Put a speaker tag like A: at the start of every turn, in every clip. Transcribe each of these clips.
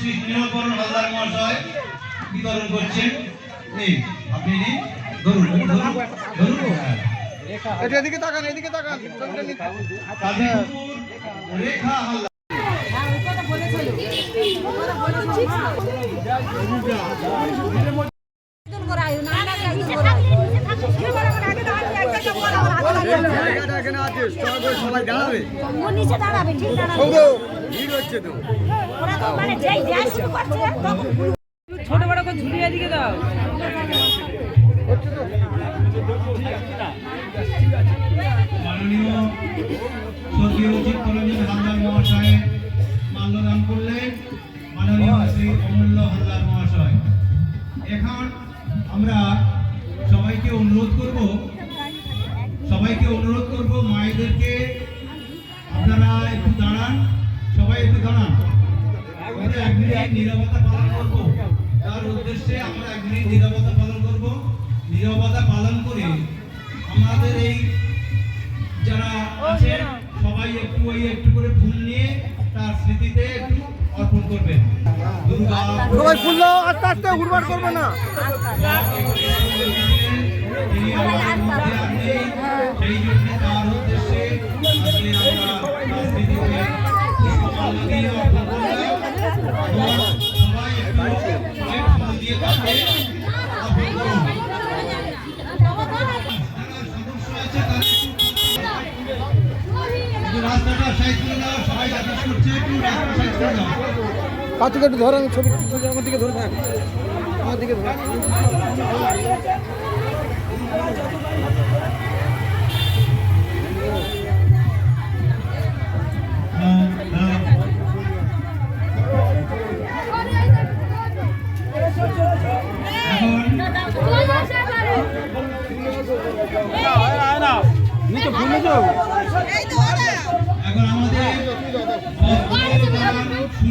A: শ্রী নীলকরণ হালদার মহাশয় বিতরণ করছেন। নিন আপনি নিন ধরুন ধরুন ধরুন। হ্যাঁ।
B: এটা এদিকে তাকান এদিকে তাকান
A: রেখা হালদার।
B: এখানে সবাই দাঁড়াবে।
C: নিচে দাঁড়াবে ঠিক দাঁড়াবে।
B: ভিড় হচ্ছে তো।
C: ওরা তো মানে যেই যায় শুরু করছে তখন
D: ছোট বড় করে ঝুলিয়ে দিকে দাও।
A: মাননীয় হালদার মহাশয় মাল্যদান করলেন মাননীয় শ্রী অমূল্য হালদার মহাশয়। এখন আমরা সবাইকে অনুরোধ করব সবাইকে অনুরোধ করব মায়েদেরকে আপনারা একটু দাঁড়ান সবাই একটু দাঁড়ান। আমরা এক মিনিট নিরবতা পালন করব। তার উদ্দেশ্যে আমরা এক মিনিট নিরবতা পালন করব। নিরবতা পালন করে আমাদের এই যারা আছেন সবাই একটু ওই একটু করে ফুল নিয়ে তার স্মৃতিতে একটু অর্পণ করবেন।
B: সবাই ফুল আস্তে আস্তে উড়বার করবে না।
A: করছে একটু রাস্তা সাইড করে দাও
B: কাছ থেকে একটু ধরে আমি ছবি ছবি আমার দিকে ধরে থাক। আমার দিকে ধরে।
A: এখন এখন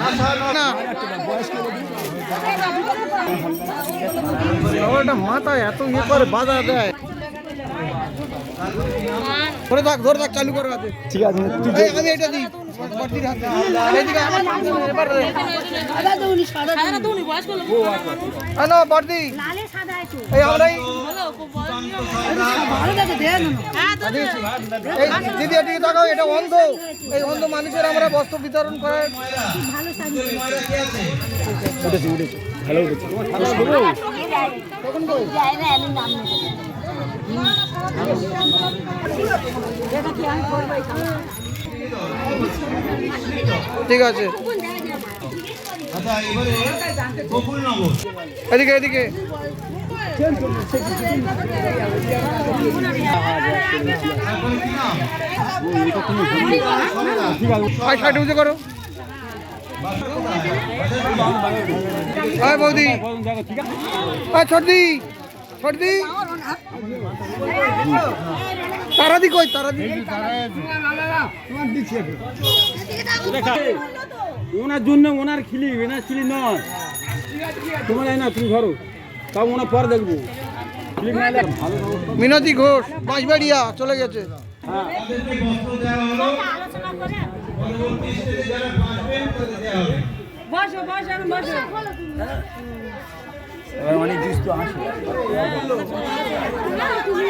B: না। ওটা মাথায় এত ইয়ে করে বাধা দেয়। ধরে থাক ধরে থাক চালু করে ঠিক আছে আমি এটা দিই। বর্দি এই এই দিদি, এদিকে তাকাও, এটা অন্ধ এই অন্ধ মানুষের আমরা বস্ত্র বিতরণ করে
C: ভালো সাজিয়ে
A: মায়েরা কি আছে
B: তখন কই?
C: যায় না আমি নাম নেব দেখা কি আমি করব এই কাজ।
B: ঠিক আছে এদিকে এদিকে করো বৌদি ছর্দি ছর্দি তারাদি কই তারাদি
E: ওনার জন্য ওনার খিলি এনার খিলি নয়। তোমার না, তুমি ধরো। তাও মনে পর দেখব।
B: মিনতি ঘোষ বাঁশবাড়িয়া চলে গেছে।
D: বসো
E: অনেক জিনিস তো আসে।
C: তুমি